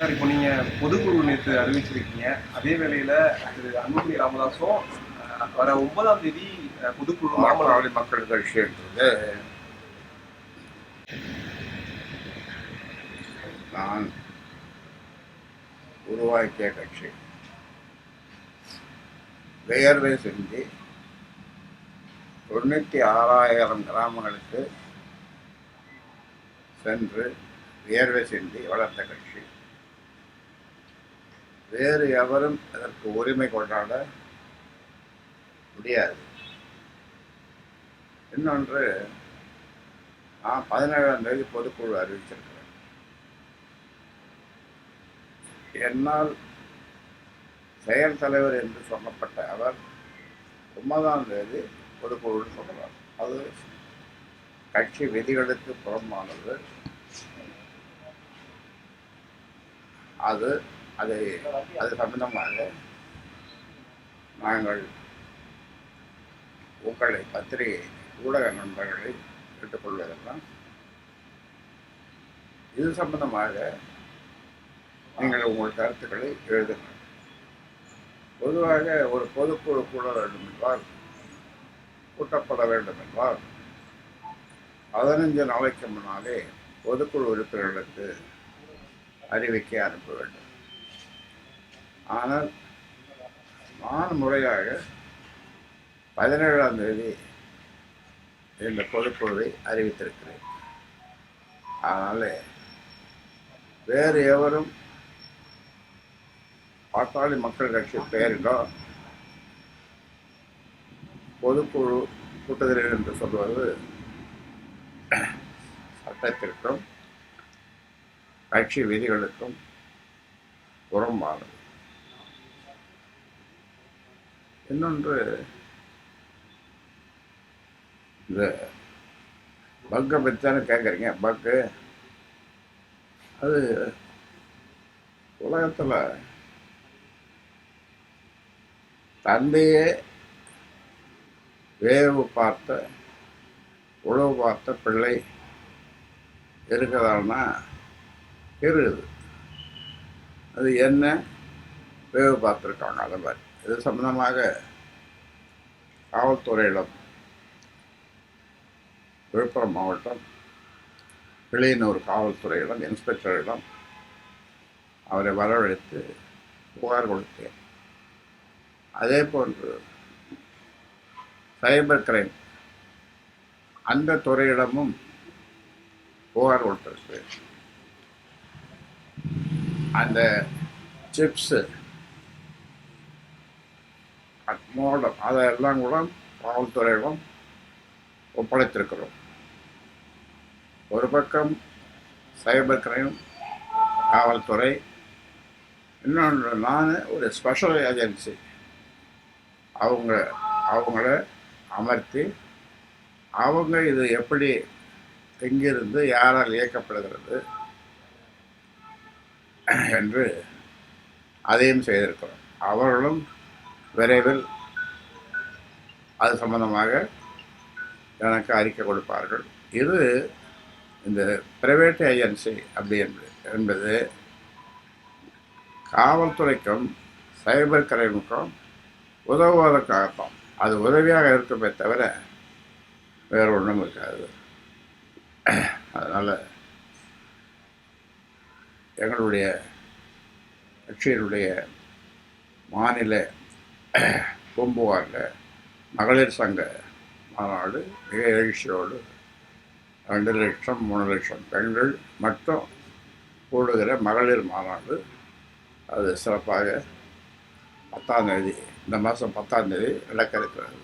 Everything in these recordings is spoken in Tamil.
சார் இப்போ நீங்க பொதுக்குழு நேற்று அறிவிச்சிருக்கீங்க. அதே வேளையில திரு அன்புமணி ராமதாஸும் வர ஒன்பதாம் தேதி பொதுக்குழு மாமல்ல பாட்டாளி மக்கள் கட்சின்றது நான் உருவாக்கிய கட்சி. வேர்வை செஞ்சு தொண்ணூற்றி ஆறாயிரம் கிராமங்களுக்கு சென்று வியர்வை செஞ்சு வளர்த்த கட்சி. வேறு எவரும் அதற்கு உரிமை கொண்டாட முடியாது. இன்னொன்று நான் பதினேழாம் தேதி பொதுக்குழு அறிவிச்சிருக்கிறேன் என்னால் செயல் தலைவர் என்று சொல்லப்பட்ட அவர் ஒன்பதாம் தேதி பொதுக்குழுன்னு சொல்கிறார் அது கட்சி விதிகளுக்கு புறம்பானது. அது அதை அது சம்பந்தமாக நாங்கள் உங்களை பத்திரிகை ஊடக நண்பர்களை கேட்டுக்கொள்வதெல்லாம் இது சம்பந்தமாக நீங்கள் உங்கள் கருத்துக்களை எழுதுங்கள். பொதுவாக ஒரு பொதுக்குழு கூட வேண்டும் என்றால் கூட்டப்பட வேண்டும் என்றால் பதினஞ்சு நாளைக்கு முன்னாலே பொதுக்குழு உறுப்பினர்களுக்கு அறிவிக்கை அனுப்ப வேண்டும். ஆனால் நான் முறையாக பதினேழாம் தேதி இந்த பொதுக்குழுவை அறிவித்திருக்கிறேன். அதனால் வேறு எவரும் பாட்டாளி மக்கள் கட்சி பெயரிலோ பொதுக்குழு கூட்டுதல் என்று சொல்வது சட்டத்திற்கும் கட்சி விதிகளுக்கும் புறம்பானது இன்னொன்று இந்த பக்கை பற்றி தானே கேட்குறீங்க. பக்கு அது உலகத்தில் தந்தையே வேவு பார்த்த உழவு பார்த்த பிள்ளை இருக்குதான்னா இருக்குது அது என்ன? வேவு பார்த்துருக்காங்க அதை மாதிரி இது சம்பந்தமாக காவல்துறையிடம் விழுப்புரம் மாவட்டம் கிளியனூர் காவல்துறையிடம் இன்ஸ்பெக்டரிடம் அவரை வரவழைத்து புகார் கொடுத்தேன். அதே போன்று சைபர் கிரைம் அந்த துறையிடமும் புகார் கொடுத்திருக்கு. அந்த சிப்ஸு மோடம் அதெல்லாம் கூட காவல்துறையிடம் ஒப்படைத்திருக்கிறோம். ஒரு பக்கம் சைபர் கிரைம் காவல்துறை இன்னொன்று நான் ஒரு ஸ்பெஷல் ஏஜென்சி அவங்க அவங்கள அமர்த்தி அவங்க இது எப்படி எங்கிருந்து யாரால் இயக்கப்படுகிறது என்று அதையும் செய்திருக்கிறோம். அவர்களும் விரைவில் அது சம்பந்தமாக எனக்கு அறிக்கை கொடுப்பார்கள். இது இந்த பிரைவேட் ஏஜென்சி அப்படி என்பது என்பது காவல்துறைக்கும் சைபர் கிரைமுக்கும் உதவுவதற்காகத்தான். அது உதவியாக இருக்குமே தவிர வேறு ஒன்றும் இருக்காது. அதனால் எங்களுடைய கட்சியினுடைய மாநில பூம்புகாரில் மகளிர் சங்க மாநாடு மிக எழுச்சியோடு ரெண்டு லட்சம் மூணு லட்சம் பெண்கள் மட்டும் கூடுகிற மகளிர் மாநாடு. அது சிறப்பாக பத்தாம் தேதி இந்த மாதம் பத்தாம் தேதி நடக்க இருக்கிறது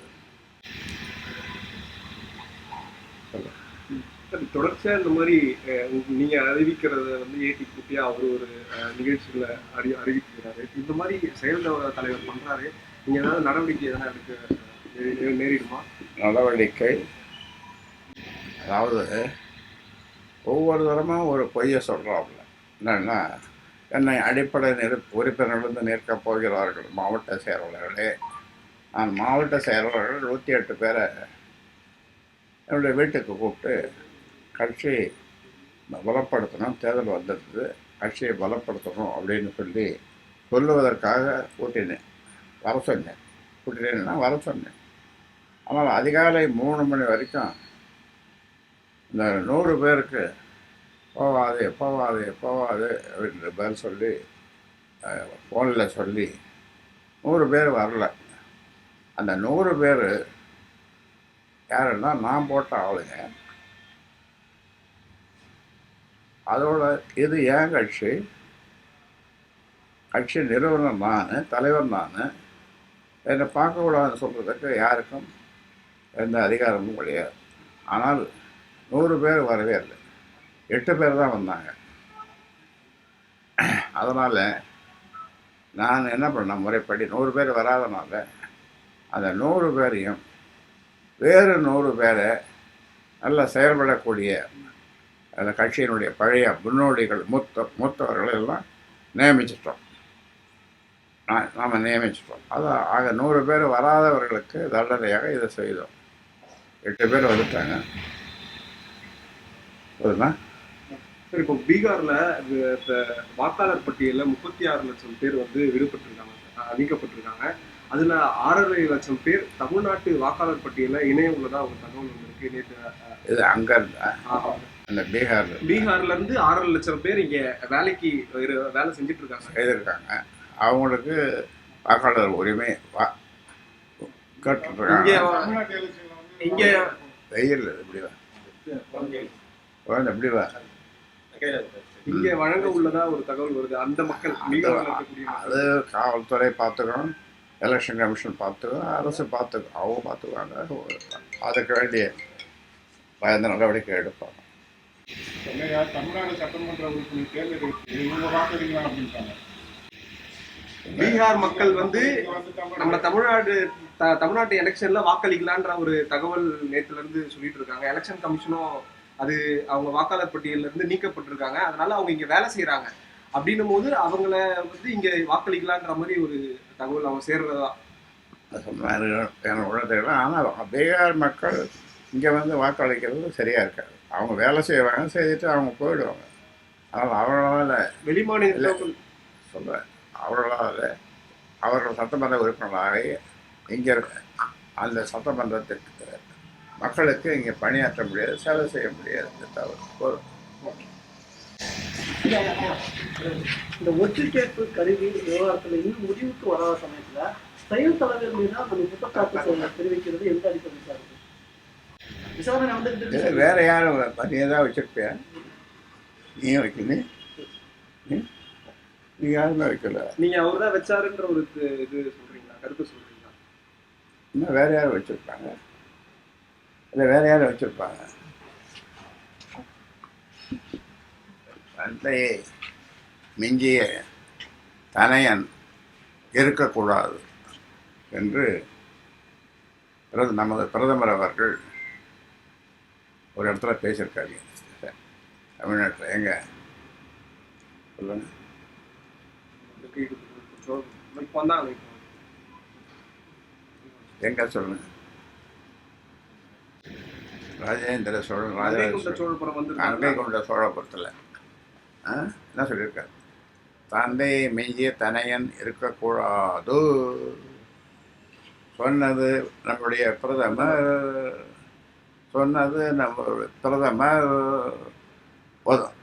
தொடர்ச்சியாக இந்த மாதிரி நீங்கள் அறிவிக்கிறத வந்து ஏற்றி கூட்டியா அவர் ஒரு நிகழ்ச்சியில் நிகழ்ச்சிகளை அறி அறிவிக்கிறாரு. இந்த மாதிரி செயல் தலைவர் பண்ணுறாரு நீங்க ஏதாவது நடவடிக்கை எதனா எடுக்க நேரிடுமா? நடவடிக்கை? அதாவது ஒவ்வொரு தரமும் ஒரு பொய்யை சொல்கிறாப்புல என்னன்னா என்னை அடிப்படை நிறு உறுப்பினர்களிருந்து நிற்கப் போகிறார்கள் மாவட்ட செயலாளர்களே. நான் மாவட்ட செயலாளர்கள் நூற்றி எட்டு பேரை என்னுடைய வீட்டுக்கு கூப்பிட்டு கட்சி பலப்படுத்தணும் தேர்தல் வந்துடுது கட்சியை பலப்படுத்தணும் அப்படின்னு சொல்லி சொல்லுவதற்காக கூட்டினேன். வர சொன்னேன். கூட்டிட்டேன்னா வர சொன்னேன். ஆனால் அதிகாலை மூணு மணி வரைக்கும் இந்த நூறு பேருக்கு போகாது போகாது போகாது அப்படின்ற பேர் சொல்லி ஃபோனில் சொல்லி நூறு பேர் வரல. அந்த நூறு பேர் யாருன்னா நான் போட்ட ஆளுங்க. அதோட இது ஏன் கட்சி. கட்சி நிறுவனம் நான் தலைவர் நான் என்னை பார்க்கக்கூடாதுன்னு சொல்கிறதுக்கு யாருக்கும் எந்த அதிகாரமும் கிடையாது. ஆனால் நூறு பேர் வரவே இல்லை. எட்டு பேர் தான் வந்தாங்க. அதனால் நான் என்ன பண்ண முறைப்படி நூறு பேர் வராதனால அந்த நூறு பேரையும் வேறு நூறு பேரை நல்லா செயல்படக்கூடிய அந்த கட்சியினுடைய பழைய முன்னோடிகள் மூத்த மூத்தவர்களை எல்லாம் நியமிச்சிட்டோம். நாம் நியமிச்சிட்டோம் அது ஆக நூறு பேர் வராதவர்களுக்கு தண்டனையாக இதை செய்தோம். எட்டு பேர் வந்துட்டாங்க. போதுமா? சார் இப்போ பீகார்ல இந்த வாக்காளர் பட்டியல்ல முப்பத்தி ஆறு லட்சம் பேர் வந்து விடுபட்டிருக்காங்க. நீக்கப்பட்டிருக்காங்க அதுல ஆறரை லட்சம் பேர் தமிழ்நாட்டு வாக்காளர் பட்டியல்ல இணையம் உள்ளதா ஒரு தகவல் வந்திருக்கு. நேற்று இது அங்கே அந்த பீகார் பீகார்ல இருந்து ஆறரை லட்சம் பேர் இங்க வேலைக்கு வேலை செஞ்சுட்டு இருக்காங்க. செய்திருக்காங்க. அவங்களுக்கு வாக்காளர் உரிமை வா இங்க கேட்டுருக்காங்க இங்க வெயில் இப்படி வா. குழந்தை இப்படி வா. இங்க வழங்க உள்ளதா ஒரு தகவல் வருது. அந்த மக்கள். அது காவல்துறை பார்த்துக்கணும். எலெக்ஷன் கமிஷன் பார்த்துக்கணும். அரசு பார்த்துக்கணும் அவங்க பார்த்துக்குவாங்க. அதுக்கு வேண்டிய பயந்த நடவடிக்கை எடுப்பாங்க. தமிழ்நாடு சட்டமன்ற உறுப்பினர் தேர்தல். இவங்க வாக்களிக்கலாம் அப்படின்ட்டாங்க. பீகார் மக்கள் வந்து நம்ம தமிழ்நாடு தமிழ்நாட்டு எலெக்ஷன்ல வாக்களிக்கலான்ற ஒரு தகவல் நேத்துல இருந்து சொல்லிட்டு இருக்காங்க எலெக்ஷன் கமிஷனும் அது அவங்க வாக்காளர் பட்டியல்ல இருந்து நீக்கப்பட்டிருக்காங்க. அதனால அவங்க இங்க வேலை செய்யறாங்க அப்படின்னும் போது அவங்கள வந்து இங்க வாக்களிக்கலான்ற மாதிரி ஒரு தகவல் அவங்க சேர்றதா? தெரியல. ஆனால் பீகார் மக்கள் இங்கே வந்து வாக்களிக்கிறது சரியாக இருக்காது. அவங்க வேலை செய்வாங்க செய்துட்டு அவங்க போயிடுவாங்க. ஆனால் அவர்களால் வெளிமாநில சொல்கிறேன் அவர்களால் அவர்கள் சட்டமன்ற உறுப்பினராகி இங்கே அந்த சட்டமன்றத்துக்கு மக்களுக்கு இங்கே பணியாற்ற முடியாது சேவை செய்ய முடியாது போதும் இந்த ஒற்றுக்கேற்பு கருவி விவகாரத்துல இன்னும் முடிவுக்கு வராத சமயத்துல செயல் தலைவர் மீது நம்ம குற்றச்சாட்டு தெரிவிக்கிறது எந்த அடிப்படை சார் இது? விசாரணை இருக்கு. வேற யாரும் நீ தான் வச்சிருப்பியா நீ வைக்கல நீ நீ யாருமே வைக்கல. நீங்க அவர் தான் வச்சாருன்ற ஒரு இது சொல்றீங்களா? கருத்து சொல்றீங்களா? இன்னும் வேற யாரும் வச்சிருப்பாங்க? இல்லை வேற யாரும் வச்சிருப்பாங்க? தந்தையை மிஞ்சிய தனையன் இருக்கக்கூடாது என்று நமது பிரதமர் அவர்கள் ஒரு இடத்துல பேசியிருக்காரு. தமிழ்நாட்டில். எங்க? சொல்லுங்க. இப்போ எங்க சொல்லுங்க? ராஜேந்திர சோழன் சோழன். சோழபுரம் வந்து கங்கை கொண்ட சோழபுரத்தில். என்ன சொல்லியிருக்காரு? தந்தை மெய்ய தனையன் இருக்கக்கூடாது சொன்னது நம்முடைய பிரதமர். சொன்னது நம்ம பிரதமர். போதும்.